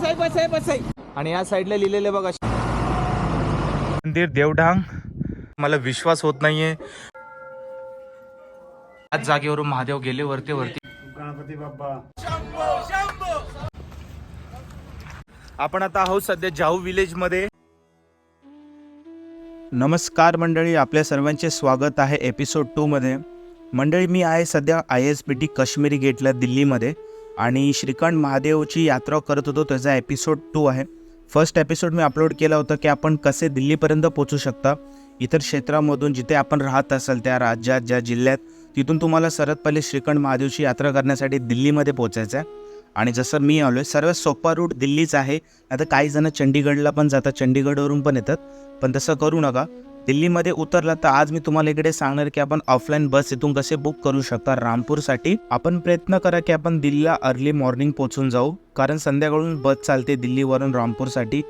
बस आहे बस आहे बस आहे आणि या साईडला लिहिलेले बघा. मंदिर देवढांग. मला विश्वास होत नाहीये. आज जागेवरून महादेव गेले वरती वरती. गणपती बाप्पा. आपण आता आहोत सध्या जाऊ विलेजमध्ये. नमस्कार मंडळी आपल्या सर्वांचे स्वागत आहे एपिसोड टूमध्ये मंडळी मी आहे सध्या I S B T Kashmiri गेटला दिल्लीमध्ये. आणि श्रीकांत महादेवची यात्रा करत होतो. त्याचा एपिसोड टू आहे. फर्स्ट एपिसोड मी अपलोड केला होता की आपण कसे दिल्लीपर्यंत पोचू शकता. इतर क्षेत्रामधून जिथे आपण राहत असाल त्या राज्यात ज्या जिल्ह्यात तिथून तुम्हाला सर्वात पहिले श्रीखंड महादेवची यात्रा करण्यासाठी दिल्लीमध्ये पोचायचं आहे. आणि जसं मी आलो आहे सर्वात सोपा रूट दिल्लीच आहे. आता काही जण चंडीगडला पण जातात चंडीगडवरून पण येतात. पण तसं करू नका. दिल्लीमध्ये उतरला तर आज मी तुम्हाला इकडे सांगणार की आपण ऑफलाईन बस इथून कसे बुक करू शकता. रामपूरसाठी आपण प्रयत्न करा की आपण दिल्लीला अर्ली मॉर्निंग पोहोचून जाऊ. कारण संध्याकाळून बस चालते दिल्लीवरून रामपूरसाठी.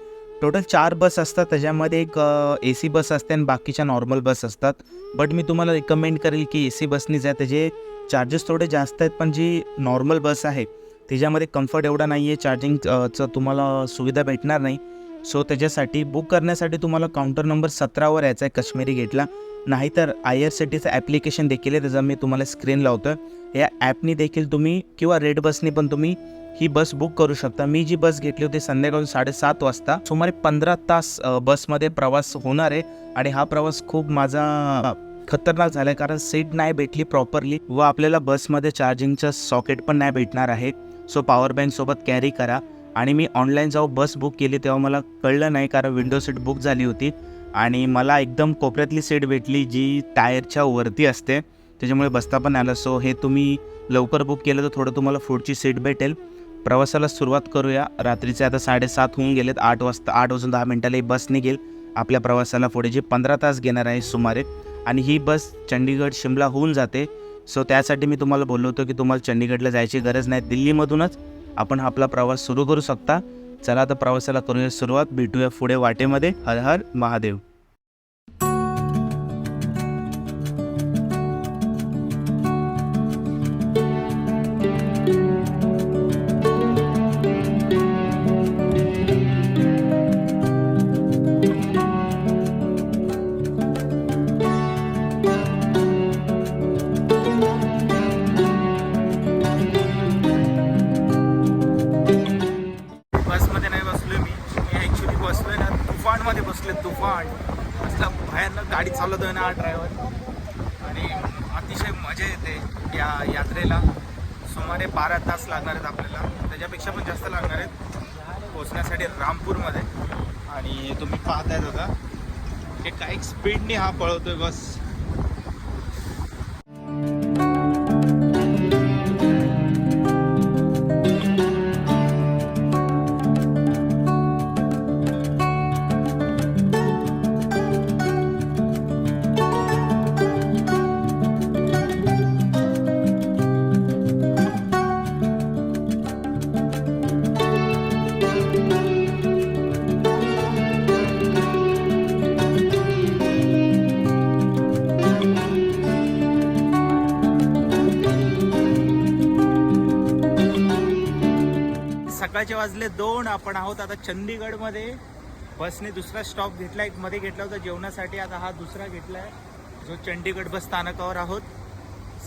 टोटल चार बस असतात. त्याच्यामध्ये एक ए सी बस असते आणि बाकीच्या नॉर्मल बस असतात. बट मी तुम्हाला रिकमेंड करेल की ए सी बसनी जा त्याचे चार्जेस थोडे जास्त आहेत पण जी नॉर्मल बस आहे त्याच्यामध्ये कम्फर्ट एवढा नाही आहे चार्जिंगचं तुम्हाला सुविधा भेटणार नाही. सो त्याच्यासाठी बुक करण्यासाठी तुम्हाला काउंटर नंबर सतरावर यायचा आहे काश्मीरी गेटला नाहीतर आय आर सी टीचं ॲप्लिकेशन देखील आहे त्याचं मी तुम्हाला स्क्रीन लावतो या ॲपनी देखील तुम्ही किंवा रेड बसनी पण तुम्ही ही बस बुक करू शकता. मी जी बस घेतली होती संध्याकाळून साडेसात वाजता सुमारे पंधरा तास बसमध्ये प्रवास होणार आहे आणि हा प्रवास खूप माझा खतरनाक झाला आहे कारण सीट नाही भेटली प्रॉपरली व आपल्याला बसमध्ये चार्जिंगचं सॉकेट पण नाही भेटणार आहे. सो पॉवर बँक सोबत कॅरी करा. आणि मी ऑनलाईन जेव्हा बस बुक केली तेव्हा मला कळलं नाही कारण विंडो सीट बुक झाली होती. आणि मला एकदम कोपऱ्यातली सीट भेटली जी टायरच्या वरती असते. त्याच्यामुळे बसता पण आलं. सो हे तुम्ही लवकर बुक केलं तर थोडं तुम्हाला पुढची सीट भेटेल. प्रवासाला सुरुवात करूया. रात्रीचे आता साडेसात होऊन गेलेत. आठ वाजता आठ वाजून दहा मिनटाला ही बस निघेल. आपल्या प्रवासाला पुढे जी पंधरा तास घेणार आहे सुमारे. आणि ही बस चंडीगड शिमला होऊन जाते. सो त्यासाठी मी तुम्हाला बोललो होतो की तुम्हाला चंडीगडला जायची गरज नाही. दिल्लीमधूनच आपण आपला प्रवास सुरू करू शकता. चला आता प्रवासाला करूया सुरुवात. भेटूया पुढे वाटेमध्ये. हर हर महादेव. बसले तुफान असला भयानक गाडी आहे ना हा ड्रायव्हर आणि अतिशय मजा येते या यात्रेला. सुमारे बारा तास लागणार आहेत आपल्याला. त्याच्यापेक्षा पण जास्त लागणार आहेत. पोचण्यासाठी रामपूरमध्ये. आणि तुम्ही पाहताय बघा हे काही स्पीडने हा पळवतोय बस. दुपारचे वाजले दोन आपण आहोत आता चंदीगडमध्ये. बसने दुसरा स्टॉप घेतला एक मध्ये घेतला होता जेवणासाठी आता हा दुसरा घेतला आहे जो चंदीगड बस स्थानकावर आहोत.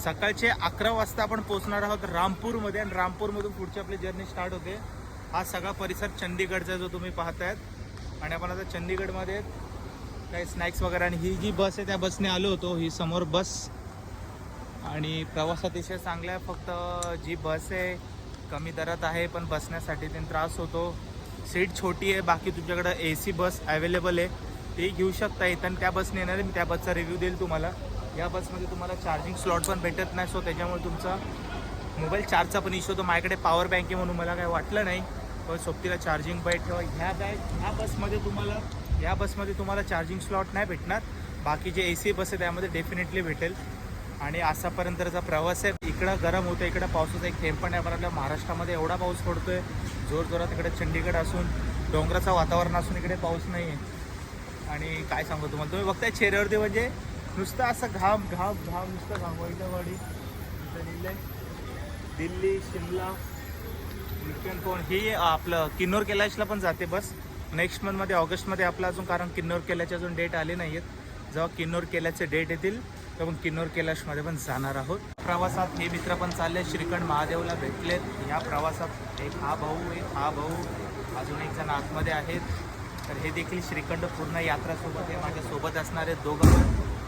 सकाळचे अकरा वाजता आपण पोहोचणार आहोत रामपूरमध्ये आणि रामपूरमधून पुढची आपली जर्नी स्टार्ट होते. हा सगळा परिसर चंदीगडचा जो तुम्ही पाहतायत. आणि आपण आता चंदीगडमध्ये काही स्नॅक्स वगैरे आणि ही जी बस आहे त्या बसने आलो होतो ही समोर बस. आणि प्रवास अतिशय चांगला आहे फक्त जी बस आहे कमी दरात आहे पण बसण्यासाठी ते त्रास होतो. सीट छोटी आहे बाकी तुमच्याकडं ए सी बस अवेलेबल आहे. ते घेऊ शकता इथं आणि त्या बसने येणार आहे. मी त्या बसचा रिव्ह्यू देईल तुम्हाला. या बसमध्ये तुम्हाला चार्जिंग स्लॉट पण भेटत नाही सो त्याच्यामुळे तुमचा मोबाईल चार्जचा पण इश्यू होतो. माझ्याकडे पॉवर बँक आहे म्हणून मला काही वाटलं नाही. पण सोबतीला चार्जिंग बॅग ठेवा. ह्या बॅग ह्या बसमध्ये तुम्हाला या बसमध्ये तुम्हाला चार्जिंग स्लॉट नाही भेटणार. बाकी जे ए सी बस आहे त्यामध्ये डेफिनेटली भेटेल. आणि आतापर्यंतचा प्रवास आहे इकडं गरम होतं इकडं पावसाचा एक थेंब पण आहे पण आपल्या महाराष्ट्रामध्ये एवढा पाऊस पडतोय जोर जोरात इकडे चंडीगड असून डोंगराचं वातावरण असून इकडे पाऊस नाही आहे. आणि काय सांगू तुम्हाला? तुम्ही बघताय चेहऱ्यावरती म्हणजे नुसतं असं घाम घाम घाम नुसतं घाम. वैदवाडी लिहिलं आहे. दिल्ली शिमला कोण? ही आपलं किन्नौर कैलाशला पण जाते बस. नेक्स्ट मंथमध्ये ऑगस्टमध्ये आपलं अजून कारण किन्नौर केल्याचे अजून डेट आले नाही आहेत जेव्हा किन्नौर केल्याचे डेट येतील तर आपण किन्नौर कैलाशमध्ये पण जाणार आहोत. प्रवासात हे मित्र पण चालले श्रीखंड महादेवला भेटलेत. या प्रवासात एक हा भाऊ एक हा भाऊ. अजून एक जण आतमध्ये आहेत. तर हे देखील श्रीखंड पूर्ण यात्रासोबत हे माझ्या सोबत असणारे दोघं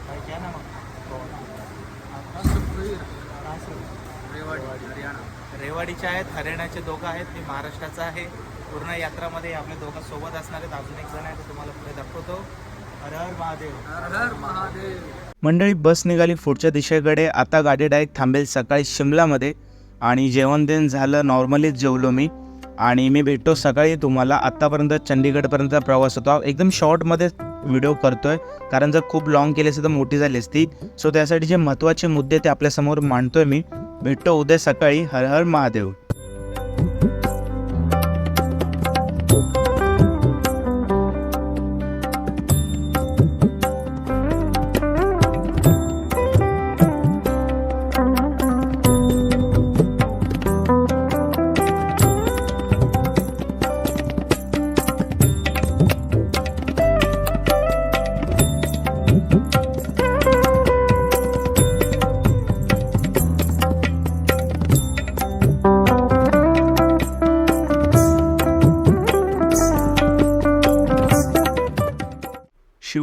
काय घ्या ना मग. रेवाडीचे आहेत हरियाणाचे दोघं आहेत. मी महाराष्ट्राचा आहे. पूर्ण यात्रामध्ये आपल्या दोघं सोबत असणार आहेत. अजून एक जण आहे तुम्हाला पुढे दाखवतो. हर हर महादेव. मंडळी बस निघाली पुढच्या दिशेकडे. आता गाडी डायरेक्ट थांबेल सकाळी शिमलामध्ये. आणि जेवण देण झालं नॉर्मलीच जेवलो मी. आणि मी भेटतो सकाळी तुम्हाला. आत्तापर्यंत चंदीगडपर्यंत प्रवास होता. एकदम शॉर्टमध्ये व्हिडिओ करतोय. कारण जर खूप लॉंग केली असते तर मोठी झाली असती. सो त्यासाठी जे महत्त्वाचे मुद्दे ते आपल्यासमोर मांडतोय मी. भेटतो उद्या सकाळी. हर हर महादेव.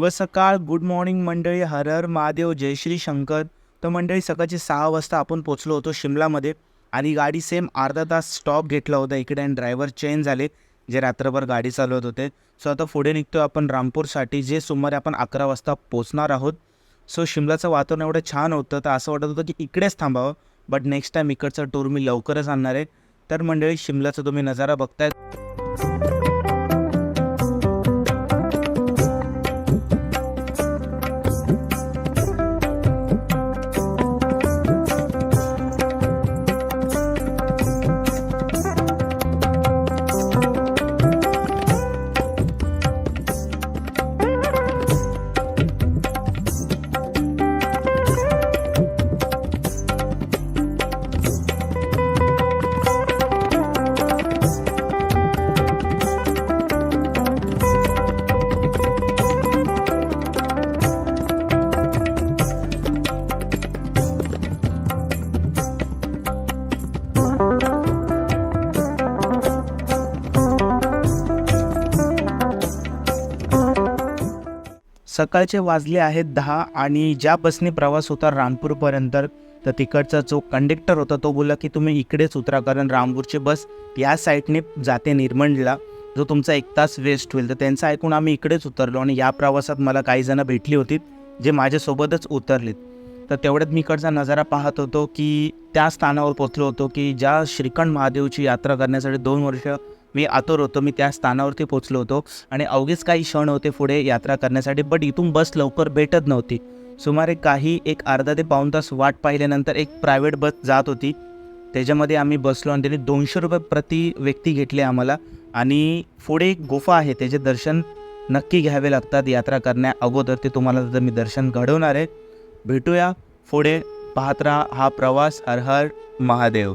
शिवसकाळ गुड मॉर्निंग मंडळी हर हर महादेव जय श्री शंकर. तर मंडळी सकाळची सहा वाजता आपण पोचलो होतो शिमलामध्ये आणि गाडी सेम अर्धा तास स्टॉप घेतला होता इकडे आणि ड्रायव्हर चेंज झाले जे रात्रभर गाडी चालवत होते. सो आता पुढे निघतो आपण रामपूरसाठी जे सुमारे आपण अकरा वाजता पोचणार आहोत. सो शिमलाचं वातावरण एवढं छान होतं तर असं वाटत होतं की इकडेच थांबावं बट नेक्स्ट टाईम इकडचा टूर मी लवकरच आणणार आहे. तर मंडळी शिमलाचा तुम्ही नजारा बघताय. सकाळचे वाजले आहेत दहा आणि ज्या बसने प्रवास होता रामपूरपर्यंत तर तिकडचा जो कंडक्टर होता तो बोलला की तुम्ही इकडेच उतरा कारण रामपूरची बस या साईडने जाते निर्मंडला. जो तुमचा एक तास वेस्ट होईल तर त्यांचं ऐकून आम्ही इकडेच उतरलो आणि या प्रवासात मला काही जणं भेटली होती जे माझ्यासोबतच उतरलीत. तर तेवढ्यात मी इकडचा नजारा पाहत होतो की त्या स्थानावर पोचलो होतो की ज्या श्रीखंड महादेवची यात्रा करण्यासाठी दोन वर्ष मी आतोर होतो मी त्या स्थानावरती पोचलो होतो आणि अवघेच काही क्षण होते पुढे यात्रा करण्यासाठी बट इथून बस लवकर भेटत नव्हती. सुमारे काही एक अर्धा ते पाऊण तास वाट पाहिल्यानंतर एक प्रायव्हेट बस जात होती. त्याच्यामध्ये आम्ही बसलो आणि त्यांनी दोनशे रुपये प्रति व्यक्ती घेतले आम्हाला आणि पुढे एक गुफा आहे त्याचे दर्शन नक्की घ्यावे लागतात यात्रा करण्या अगोदर ते तुम्हाला तर मी दर्शन घडवणार आहे. भेटूया पुढे पाहत राहा हा प्रवास हर हर महादेव.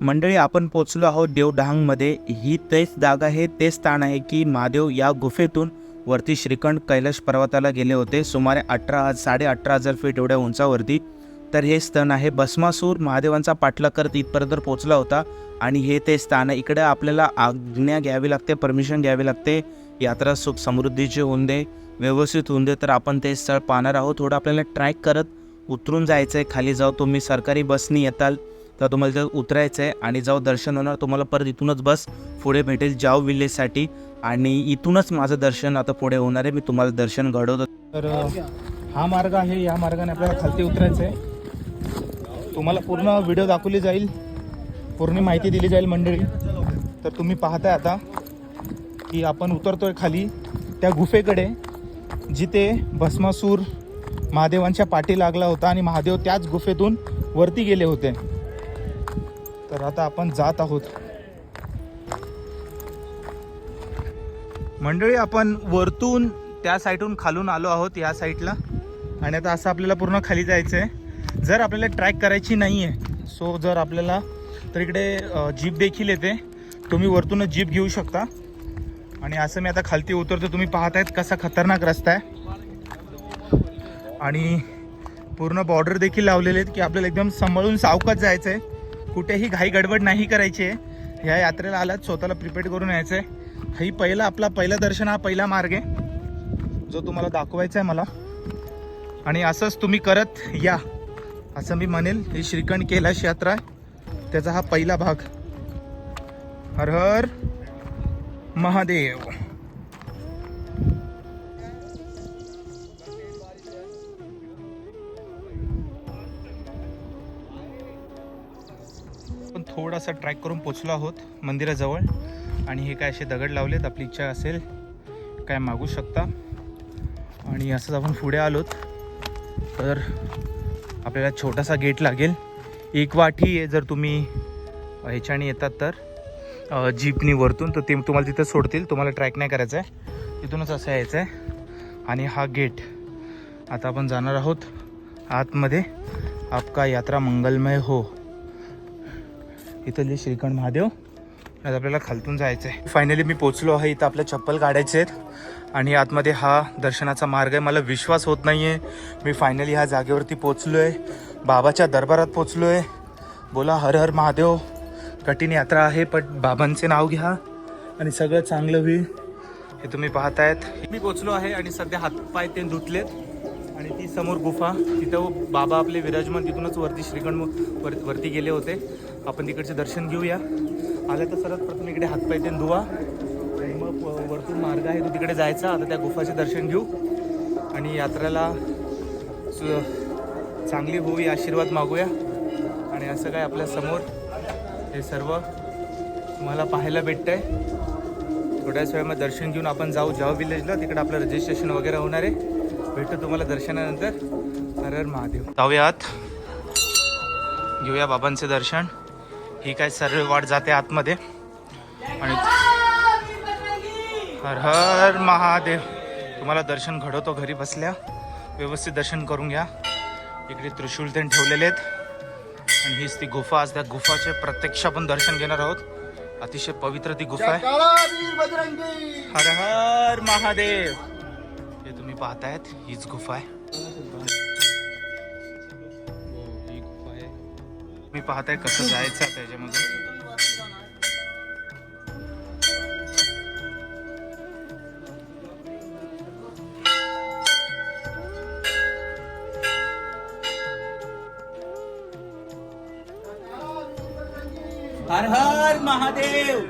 मंडळी आपण पोचलो आहोत देवडहांगमध्ये ही तेच जागा आहे ते स्थान आहे की महादेव या गुफेतून वरती श्रीखंड कैलाश पर्वताला गेले होते. सुमारे अठरा साडे अठरा हजार फीट एवढ्या उंचावरती. तर हे स्थान आहे भस्मासूर. महादेवांचा पाठला करत इथपर्यंत पोचला होता. आणि हे ते स्थान आहे. इकडे आपल्याला आज्ञा घ्यावी लागते परमिशन घ्यावी लागते. यात्रा सुख समृद्धीची होऊन दे व्यवस्थित होऊन दे तर आपण ते स्थळ पाहणार आहोत. थोडं आपल्याला ट्रॅक करत उतरून जायचं आहे खाली जाऊ तुम्ही. सरकारी बसनी येताल. तर तुम्हाला तिथं उतरायचं आहे आणि जाऊ दर्शन होणार. तुम्हाला परत इथूनच बस पुढे भेटेल जाव विलेजसाठी. आणि इथूनच माझं दर्शन आता पुढे होणार आहे. मी तुम्हाला दर्शन घडवतो. तर हा मार्ग आहे. या मार्गाने आपल्याला खालती उतरायचं आहे. तुम्हाला पूर्ण व्हिडिओ दाखवली जाईल. पूर्ण माहिती दिली जाईल मंडळी. तर तुम्ही पाहताय आता की आपण उतरतोय खाली त्या गुफेकडे जिथे भस्मासूर महादेवांच्या पाठी लागला होता आणि महादेव त्याच गुफेतून वरती गेले होते. तर आता आपण जात आहोत. मंडळी आपण वरतून त्या साईडून खालून आलो आहोत या साईडला आणि आता असं आपल्याला पूर्ण खाली जायचं आहे जर आपल्याला ट्रॅक करायची नाही आहे सो जर आपल्याला तर इकडे जीप देखील येते. तुम्ही वरतूनच जीप घेऊ शकता. आणि असं मी आता खालती उतरतो. तुम्ही पाहतायत कसा खतरनाक रस्ता आहे. आणि पूर्ण बॉर्डर देखील लावलेले आहेत की आपल्याला एकदम सांभाळून सावकाश जायचं आहे कुठेही घाई गडबड नाही करायची आहे. ह्या यात्रेला आलात स्वतःला प्रिपेअर करून यायचं आहे ही पहिला आपला पहिलं दर्शन हा पहिला मार्ग आहे. जो तुम्हाला दाखवायचा आहे मला. आणि असंच तुम्ही करत या. असं मी म्हणेल ही श्रीखंड कैलाश यात्रा आहे. त्याचा हा पहिला भाग. हर हर महादेव. थोडासा ट्रॅक करून पोचलो आहोत मंदिराजवळ. आणि हे काय असे दगड लावलेत आपली इच्छा असेल काय मागू शकता. आणि असंच आपण पुढे आलोत. तर आपल्याला छोटासा गेट लागेल. एक वाठी आहे जर तुम्ही ह्याच्याने येतात तर जीपनी वरतून तर ते तुम्हाला तिथं सोडतील. तुम्हाला ट्रॅक नाही करायचं आहे तिथूनच असं यायचं आहे आणि हा गेट आता आपण जाणार आहोत आतमध्ये. आपका यात्रा मंगलमय हो. इथले श्रीखंड महादेव आज आपल्याला खालतून जायचं आहे फायनली मी पोचलो आहे इथं आपल्या चप्पल काढायचे आहेत. आणि आतमध्ये हा दर्शनाचा मार्ग आहे. मला विश्वास होत नाही आहे मी फायनली ह्या जागेवरती पोचलो आहे बाबाच्या दरबारात पोचलो आहे बोला हर हर महादेव. कठीण यात्रा आहे पण बाबांचे नाव घ्या. आणि सगळं चांगलं होईल हे तुम्ही पाहतायत. मी पोचलो आहे आणि सध्या हातपाय ते धुतलेत. आणि ती समोर गुफा. तिथं बाबा आपले विराजमान तिथूनच वरती श्रीखंड वर वरती गेले होते. आपण तिकडचे दर्शन घेऊया. आलं तर सर्वात प्रथम इकडे हातपाय देऊन धुवा. आणि मग वरतून मार्ग आहे तो तिकडे जायचा. आता त्या गुफाचे दर्शन घेऊ. आणि यात्रेला सु चांगली होई आशीर्वाद मागूया. आणि असं काय आपल्यासमोर हे सर्व तुम्हाला पाहायला भेटतंय. थोड्याच वेळामध्ये दर्शन घेऊन आपण जाऊ. जाव विलेजला तिकडे आपलं रजिस्ट्रेशन वगैरे होणार आहे. भेटतो तुम्हाला दर्शनानंतर. हर हर महादेव. जाऊयात. घेऊया बाबांचे दर्शन. ही काय सर्व वाट जाते आतमध्ये. आणि हर हर महादेव. तुम्हाला दर्शन घडवतो घरी बसल्या. व्यवस्थित दर्शन करून घ्या. इकडे त्रिशूल तेन ठेवलेले आहेत. आणि हीच ती गुफा आज त्या गुफाचे प्रत्यक्ष आपण दर्शन घेणार आहोत. अतिशय पवित्र ती गुफा आहे. हर हर महादेव. हे तुम्ही पाहतायत हीच गुफा आहे. तुम्ही पाहताय कसं जायचं त्याच्यामध्ये. हर हर महादेव।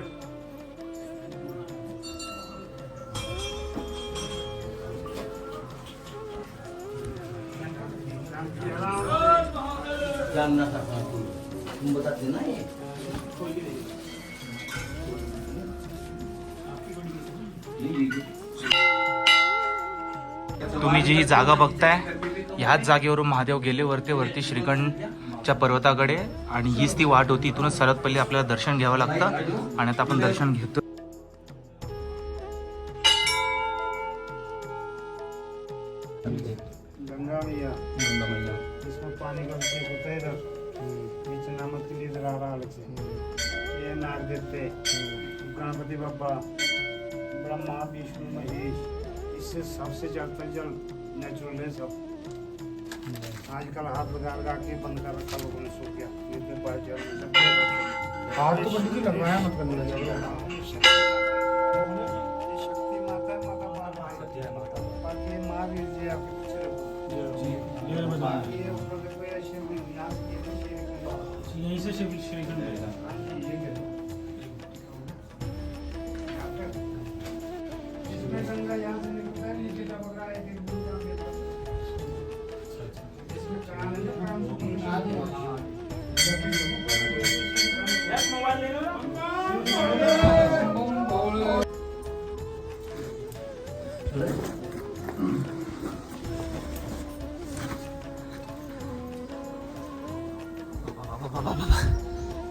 तुम्ही जी ही जागा बघताय ह्याच जागेवरून महादेव गेले वरती वरती श्रीखंडच्या पर्वताकडे. आणि हीच ती वाट होती. इथूनच सर्वात पहिले आपल्याला दर्शन घ्यावं लागतं. आणि आता आपण दर्शन घेतो. के लिए इधर आ रहा अलग से ये नाग देवते गणपति बाबा ब्रह्मा विष्णु महेश इससे सबसे चढ़ता जल नेचुरल है सब आजकल हाथ लगा लगा के बंद कर रखा लोगों ने सो गया ये तो बाहर जल में सब हाथ तो बंद लगवाया मत करने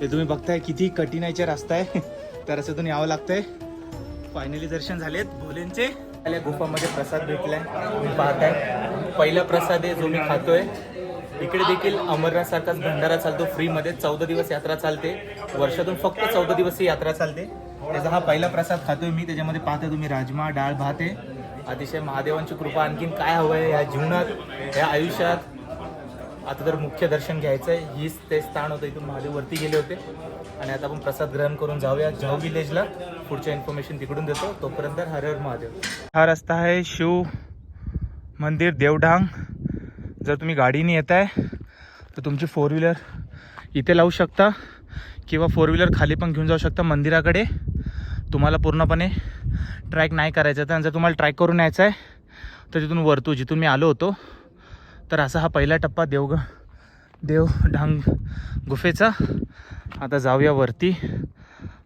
हे तुम्ही बघताय किती कठीणाईचा रस्ता आहे. तर असं तुम्ही यावं लागतंय. फायनली दर्शन झालेत भोलेंचे. आपल्या गुफामध्ये प्रसाद भेटलाय. तुम्ही पाहताय. पहिला प्रसाद आहे जो मी खातोय. इकडे देखील अमरनाथ सारखाच भंडारा चालतो. फ्रीमध्ये चौदा दिवस यात्रा चालते. वर्षातून फक्त चौदा दिवस ही यात्रा चालते. त्याचा हा पहिला प्रसाद खातोय मी. त्याच्यामध्ये पाहतोय तुम्ही राजमा डाळ भात आहे. अतिशय महादेवांची कृपा. आणखीन काय हवंय या जीवनात या आयुष्यात? आता तर मुख्य दर्शन घ्यायचं आहे. हीच ते स्थान होतं इथून महादेव वरती गेले होते. आणि आता आपण प्रसाद ग्रहण करून जाऊया. जाऊ विलेजला पुढच्या इन्फॉर्मेशन तिकडून देतो. तोपर्यंत हर हर महादेव. हा रस्ता आहे शिव मंदिर देवढांग. जर तुम्ही गाडीने येत आहे तर तुमची फोर व्हीलर इथे लावू शकता. किंवा फोर व्हीलर खाली पण घेऊन जाऊ शकता मंदिराकडे. तुम्हाला पूर्णपणे ट्रॅक नाही करायचं तर जर तुम्हाला ट्रॅक करून यायचं आहे तर तिथून वरतू जिथून मी आलो होतो तर असा हा पहिला टप्पा देवग देव ढांग गुफेचा. आता जाऊया वरती.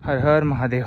हर हर महादेव.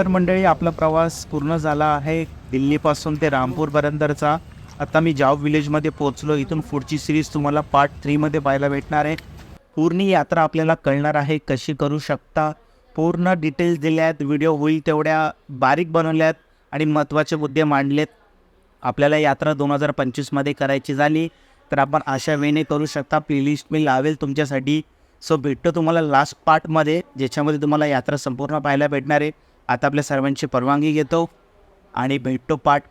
तर मंडळी आपला प्रवास पूर्ण झाला आहे दिल्लीपासून ते रामपूरपर्यंतचा. आता मी जाव विलेजमध्ये पोहोचलो. इथून पुढची सिरीज तुम्हाला पार्ट थ्रीमध्ये पाहायला भेटणार आहे. पूर्ण यात्रा आपल्याला कळणार आहे कशी करू शकता. पूर्ण डिटेल्स दिल्या आहेत व्हिडिओ होईल तेवढ्या बारीक बनवल्यात आणि महत्त्वाचे मुद्दे मांडलेत. आपल्याला यात्रा दोन हजार पंचवीसमध्ये करायची झाली तर आपण अशा वेने करू शकता. प्लेलिस्ट मी लावेल तुमच्यासाठी. सो भेटतो तुम्हाला लास्ट पार्टमध्ये ज्याच्यामध्ये तुम्हाला यात्रा संपूर्ण पाहायला भेटणार आहे. आता आपल्या सर्वांची परवानगी घेतो आणि भेटतो पाठ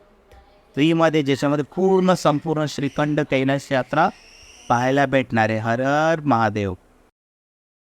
थ्रीमध्ये ज्याच्यामध्ये पूर्ण संपूर्ण श्रीखंड कैलास यात्रा पाहायला भेटणार आहे. हर हर महादेव.